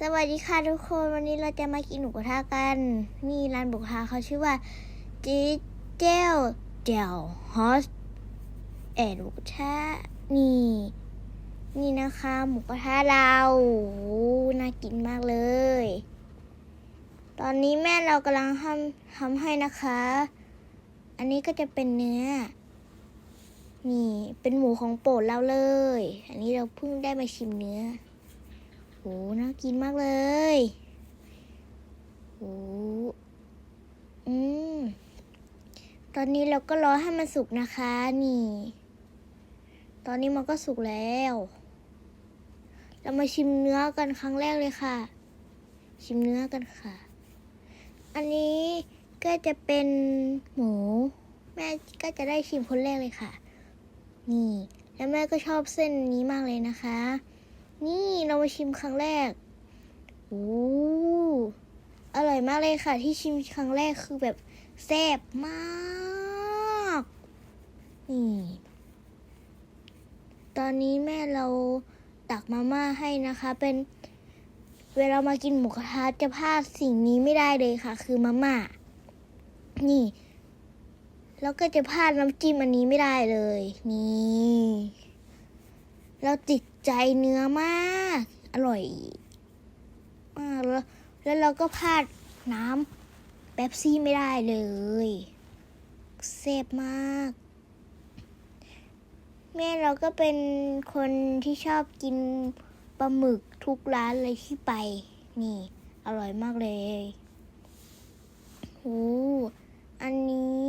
สวัสดีค่ะทุกคนวันนี้เราจะมากินหมูกระทะกัน นี่ร้านหมูกระทะเขาชื่อว่าจีเจลเจลฮอสแอนหมูกระทะนี่ นี่นะคะ หมูกระทะเราโอ้โหน่ากินมากเลย ตอนนี้แม่เรากำลังทำทำให้นะคะ อันนี้ก็จะเป็นเนื้อ นี่เป็นหมูของโปรดเราเลย อันนี้เราเพิ่งได้มาชิมเนื้อ หน่ากินมากเลยโหอืม ตอนนี้เราก็รอให้มันสุกนะคะ นี่ ตอนนี้มันก็สุกแล้ว เรามาชิมเนื้อกันครั้งแรกเลยค่ะ ชิมเนื้อกันค่ะ อันนี้ก็จะเป็นหมู แม่ก็จะได้ชิมคนแรกเลยค่ะ นี่ แล้วแม่ก็ชอบเส้นนี้มากเลยนะคะ นี่เรามาชิมครั้งแรกโอ้อร่อยมากเลยค่ะ ที่ชิมครั้งแรกคือแบบแซ่บมาก นี่ ตอนนี้แม่เราตักมาม่าให้นะคะ เป็น เวลามากินหมูกระทะจะพลาดสิ่งนี้ไม่ได้เลยค่ะ คือมาม่า นี่ แล้วก็จะพลาดน้ำจิ้มอันนี้ไม่ได้เลย นี่ เราติด ใจเนื้อมาก อร่อยมากแล้วแล้วเราก็พลาดน้ำเป๊ปซี่ไม่ได้เลยเซฟมาก แม่เราก็เป็นคนที่ชอบกินปลาหมึกทุกร้านเลยที่ไป นี่ อร่อยมากเลยโอ้อันนี้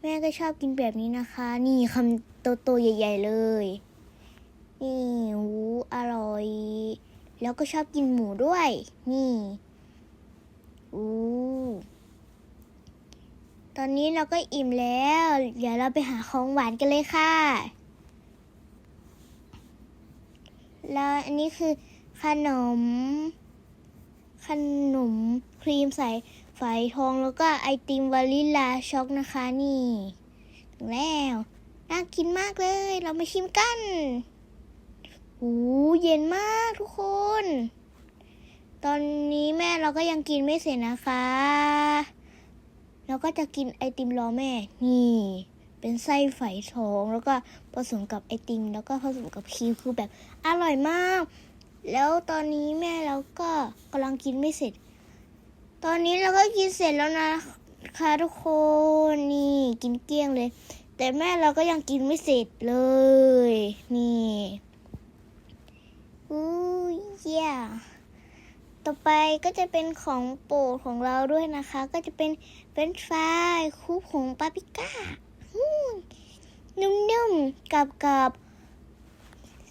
แม่ก็ชอบกินแบบนี้นะคะ นี่คำโตๆใหญ่ ๆ เลย นี่หูอร่อย แล้วก็ชอบกินหมูด้วย นี่อู้ตอนนี้เราก็อิ่มแล้ว เดี๋ยวเราไปหาของหวานกันเลยค่ะ แล้วอันนี้คือขนม ขนมครีมใส่ฝอยทองแล้วก็ไอติมวานิลลาช็อกนะคะนี่ถึงแล้ว น่ากินมากเลย เรามาชิมกัน โอ้เย็นมากทุกคน ตอนนี้แม่เราก็ยังกินไม่เสร็จนะคะ เราก็จะกินไอติมรอแม่ นี่ เป็นไส้ไฝทองแล้วก็ผสมกับไอติม แล้วก็ผสมกับครีมคือแบบอร่อยมาก แล้วตอนนี้แม่เราก็กำลังกินไม่เสร็จ ตอนนี้เราก็กินเสร็จแล้วนะคะทุกคนนี่กินเกลี้ยงเลย แต่แม่เราก็ยังกินไม่เสร็จเลย นี่ เย่ต่อไปก็จะเป็นของโปรดของเราด้วยนะคะ ก็จะเป็นเฟรนช์ฟรายคูปของปาปิก้านุ่มๆกับกับ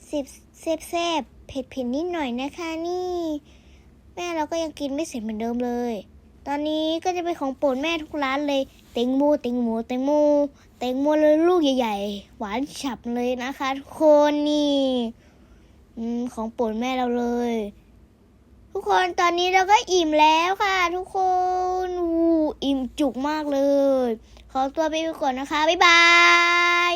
สิบเซฟเซฟๆเผ็ดเผ็ดๆนิดหน่อยนะคะนี่ แม่เราก็ยังกินไม่เสร็จเหมือนเดิมเลย ตอนนี้ก็จะเป็นของโปรดแม่ทุกร้านเลยเต็งโมเต็งโมเต็งโมเต็งโมเลยลูกใหญ่ ๆ หวานฉ่ำเลยนะคะทุกคนนี่ อืมของโปรดแม่เราเลย ทุกคนตอนนี้เราก็อิ่มแล้วค่ะ ทุกคนอูอิ่มจุกมากเลย ขอตัวไปก่อนนะคะ บ๊ายบาย